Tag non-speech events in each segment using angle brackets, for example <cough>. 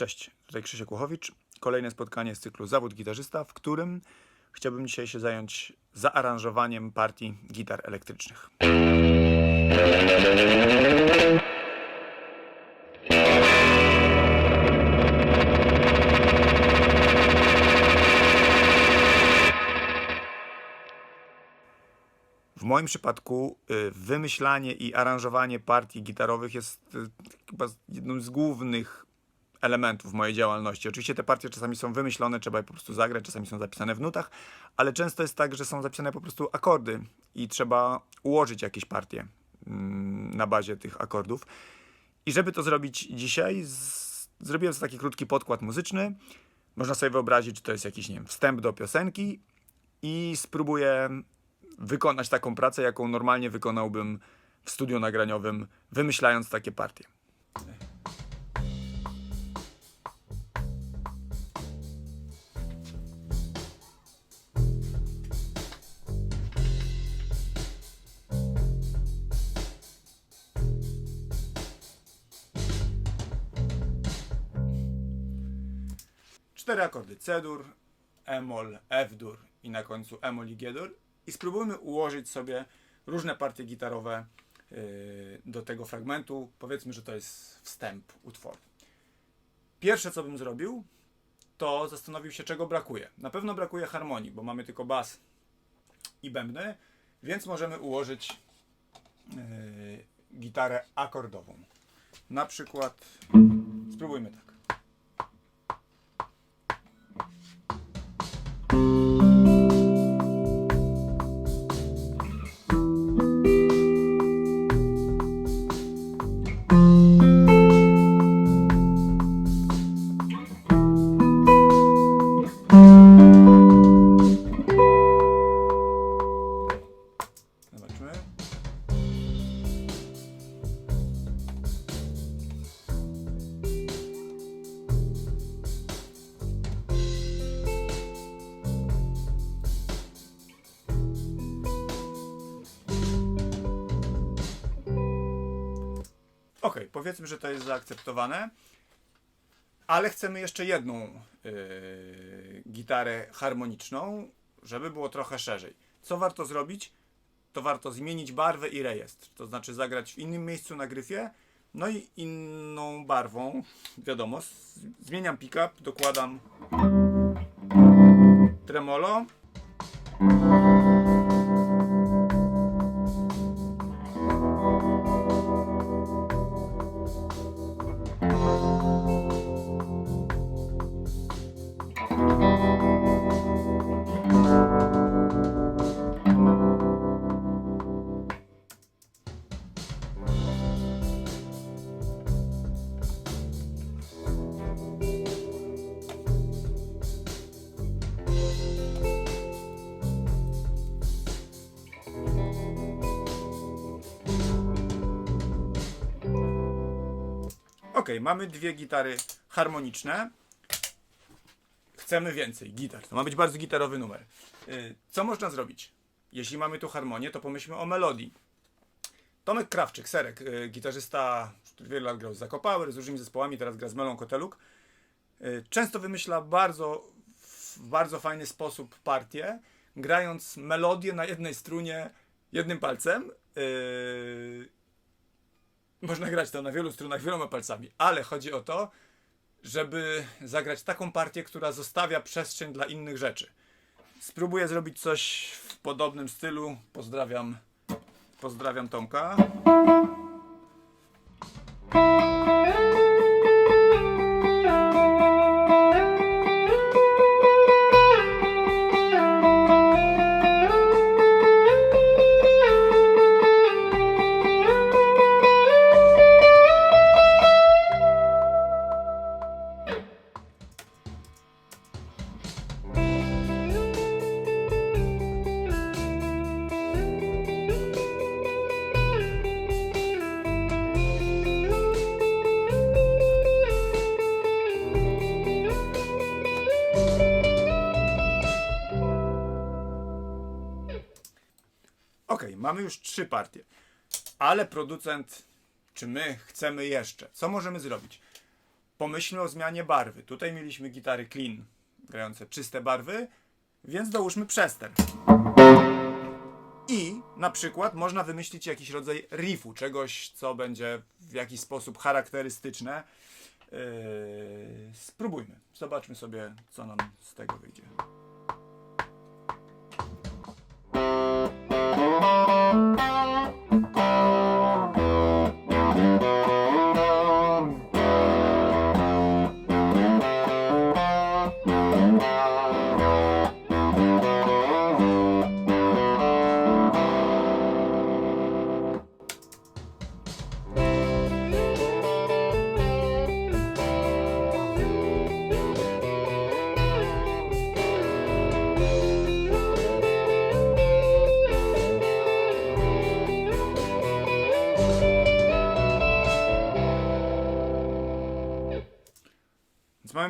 Cześć, tutaj Krzysiek. Kolejne spotkanie z cyklu Zawód Gitarzysta, w którym chciałbym dzisiaj się zająć zaaranżowaniem partii gitar elektrycznych. W moim przypadku y, wymyślanie i aranżowanie partii gitarowych jest y, chyba jednym z głównych elementów mojej działalności. Oczywiście te partie czasami są wymyślone, trzeba je po prostu zagrać, czasami są zapisane w nutach, ale często jest tak, że są zapisane po prostu akordy i trzeba ułożyć jakieś partie mm, na bazie tych akordów. I żeby to zrobić dzisiaj, zrobiłem sobie taki krótki podkład muzyczny. Można sobie wyobrazić, że to jest jakiś, nie wiem, wstęp do piosenki i spróbuję wykonać taką pracę, jaką normalnie wykonałbym w studiu nagraniowym, wymyślając takie partie. Cztery akordy C-dur, E-moll, F-dur i na końcu E-moll i G-dur i spróbujmy ułożyć sobie różne partie gitarowe yy, do tego fragmentu. Powiedzmy, że to jest wstęp utworu. Pierwsze, co bym zrobił, to zastanowił się, czego brakuje. Na pewno brakuje harmonii, bo mamy tylko bas i bębny, więc możemy ułożyć yy, gitarę akordową. Na przykład, spróbujmy tak. Powiedzmy, że to jest zaakceptowane, ale chcemy jeszcze jedną yy, gitarę harmoniczną, żeby było trochę szerzej. Co warto zrobić? to warto zmienić barwę i rejestr. To znaczy zagrać w innym miejscu na gryfie, no i inną barwą. Wiadomo, zmieniam pick-up, dokładam tremolo. Mamy dwie gitary harmoniczne. Chcemy więcej gitar. To ma być bardzo gitarowy numer. Y, Co można zrobić? Jeśli mamy tu harmonię, to pomyślmy o melodii. Tomek Krawczyk, Serek, y, gitarzysta, który wiele lat grał z Zakopower, z różnymi zespołami, teraz gra z Melą Koteluk. Y, Często wymyśla bardzo, w bardzo fajny sposób partię, grając melodię na jednej strunie jednym palcem. Można grać to na wielu strunach wieloma palcami, ale chodzi o to, żeby zagrać taką partię, która zostawia przestrzeń dla innych rzeczy. Spróbuję zrobić coś w podobnym stylu. Pozdrawiam, pozdrawiam Tomka. Ok, mamy już trzy partie, ale producent, czy my chcemy jeszcze? Co możemy zrobić? pomyślmy o zmianie barwy. Tutaj mieliśmy gitary clean, grające czyste barwy, więc dołóżmy przester. I na przykład można wymyślić jakiś rodzaj riffu, czegoś, co będzie w jakiś sposób charakterystyczne. Yy, spróbujmy. Zobaczmy sobie, co nam z tego wyjdzie.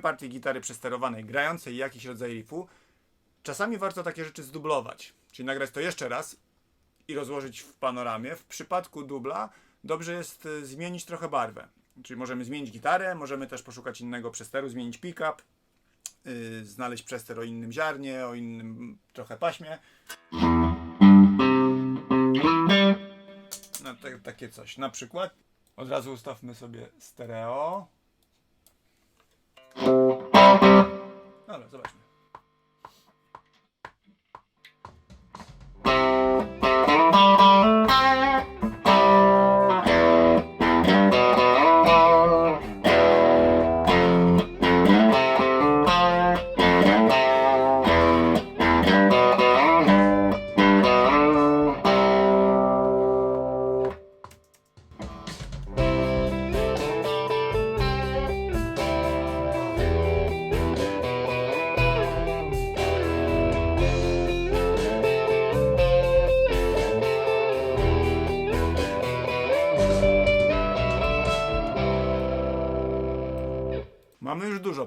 Partię gitary przesterowanej, grającej jakiś rodzaj riffu. Czasami warto takie rzeczy zdublować, czyli nagrać to jeszcze raz i rozłożyć w panoramie. W przypadku dubla dobrze jest y, zmienić trochę barwę. Czyli możemy zmienić gitarę, możemy też poszukać innego przesteru, zmienić pick-up, yy, znaleźć przester o innym ziarnie, o innym trochę paśmie. No, tak, takie coś. Na przykład od razu ustawmy sobie stereo. Dobra, zobaczmy. Mamy już dużo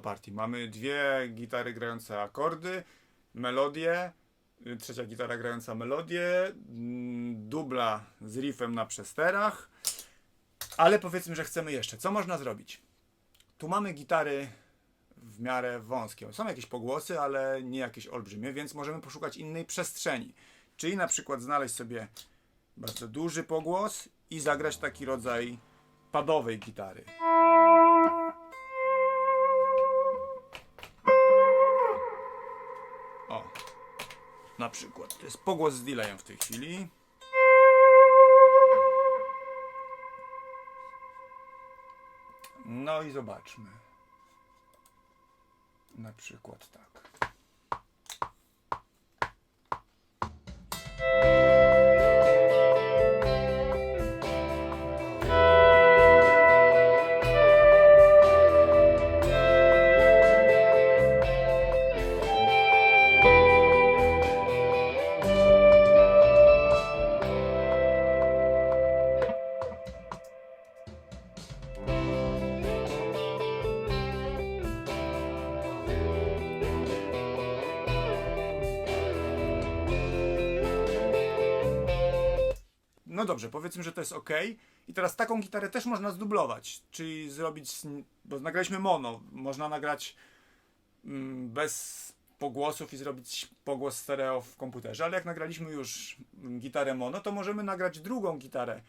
partii. Mamy dwie gitary grające akordy, melodie, y, trzecia gitara grająca melodię, mm, dubla z riffem na przesterach. Ale powiedzmy, że chcemy jeszcze. Co można zrobić? Tu mamy gitary w miarę wąskie. Są jakieś pogłosy, ale nie jakieś olbrzymie, więc możemy poszukać innej przestrzeni. Czyli na przykład znaleźć sobie bardzo duży pogłos i zagrać taki rodzaj padowej gitary. Na przykład. To jest pogłos z delayem w tej chwili. No i zobaczmy. Na przykład tak. No dobrze, powiedzmy, że to jest ok. I teraz taką gitarę też można zdublować, czyli zrobić, bo nagraliśmy mono, można nagrać mm, bez pogłosów i zrobić pogłos stereo w komputerze, ale jak nagraliśmy już mm, gitarę mono, to możemy nagrać drugą gitarę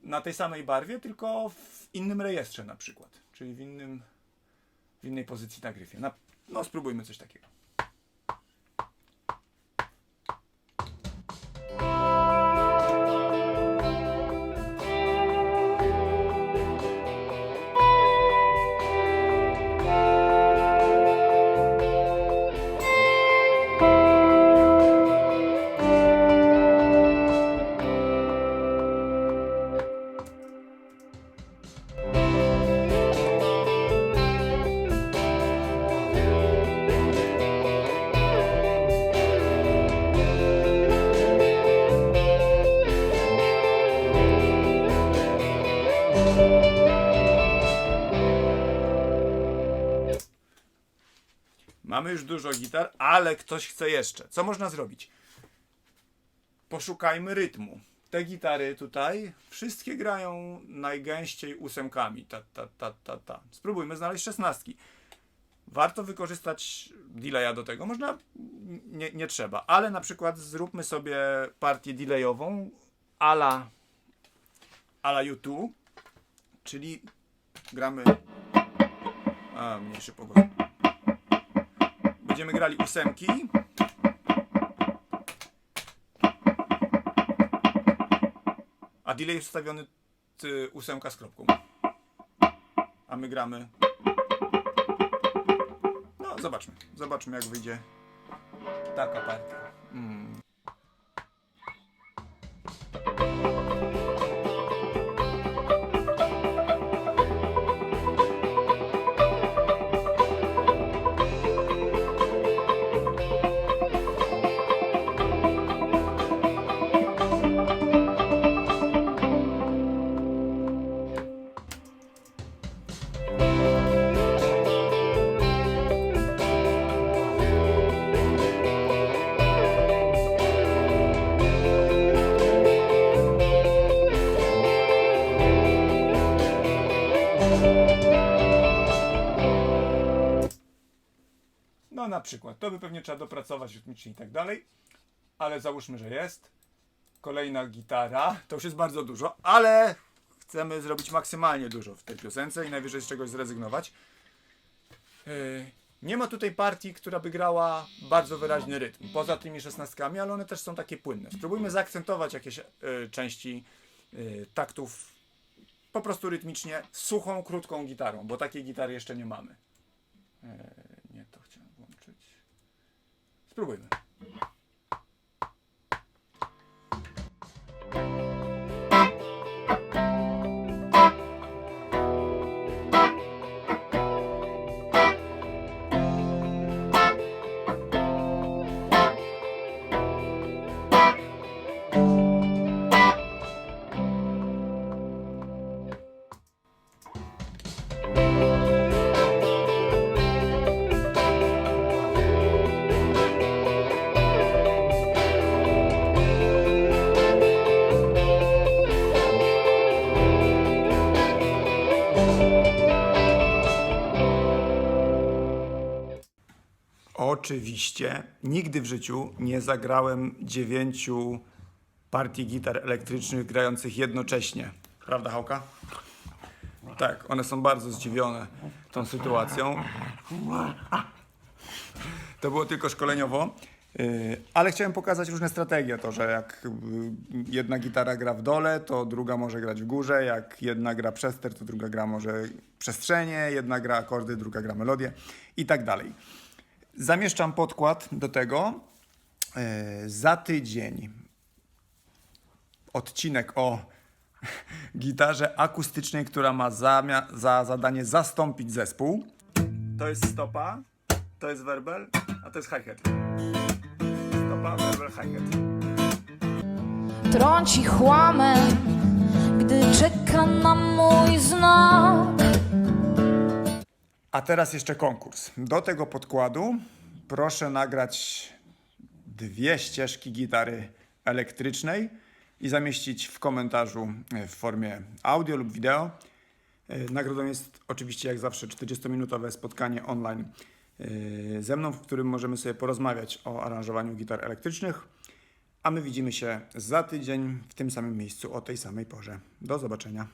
na tej samej barwie, tylko w innym rejestrze na przykład, czyli w innym, w innej pozycji na gryfie. Na, no spróbujmy coś takiego. Mamy już dużo gitar, ale ktoś chce jeszcze. Co można zrobić? Poszukajmy rytmu. te gitary tutaj wszystkie grają najgęściej ósemkami. Ta, ta, ta, ta, ta. Spróbujmy znaleźć szesnastki. Warto wykorzystać delaya do tego. Można, nie, nie trzeba, ale na przykład zróbmy sobie partię delayową ala, ala U2, czyli gramy. A, mniejszy pogłos. Będziemy grali ósemki. A delay wstawiony ósemka z kropką. A my gramy. No, zobaczmy. Zobaczmy, jak wyjdzie taka partia. Mm. Na przykład, to by pewnie trzeba dopracować rytmicznie i tak dalej, ale załóżmy, że jest. Kolejna gitara, to już jest bardzo dużo, ale chcemy zrobić maksymalnie dużo w tej piosence i najwyżej z czegoś zrezygnować. Yy, nie ma tutaj partii, która by grała bardzo wyraźny rytm, poza tymi szesnastkami, ale one też są takie płynne. Spróbujmy zaakcentować jakieś yy, części yy, taktów po prostu rytmicznie, suchą, krótką gitarą, bo takiej gitary jeszcze nie mamy. Eee, nie, to chciałem włączyć. Spróbujmy. Oczywiście nigdy w życiu nie zagrałem dziewięciu partii gitar elektrycznych grających jednocześnie. Prawda, Hałka? Tak, one są bardzo zdziwione tą sytuacją. To było tylko szkoleniowo. Yy, Ale chciałem pokazać różne strategie. To, że jak yy, jedna gitara gra w dole, to druga może grać w górze. Jak jedna gra przester, to druga gra może przestrzenie. Jedna gra akordy, druga gra melodię i tak dalej. Zamieszczam podkład do tego. Yy, Za tydzień odcinek o <laughs> gitarze akustycznej, która ma zamia- za zadanie zastąpić zespół. To jest stopa, to jest werbel, a to jest hi-hat. Stopa, werbel, hi-hat. trąci chłamem, gdy czeka na mój znak. A teraz jeszcze konkurs. Do tego podkładu proszę nagrać dwie ścieżki gitary elektrycznej i zamieścić w komentarzu e, w formie audio lub wideo. E, Nagrodą jest oczywiście jak zawsze 40-minutowe spotkanie online e, ze mną, w którym możemy sobie porozmawiać o aranżowaniu gitar elektrycznych. A my widzimy się za tydzień w tym samym miejscu o tej samej porze. Do zobaczenia.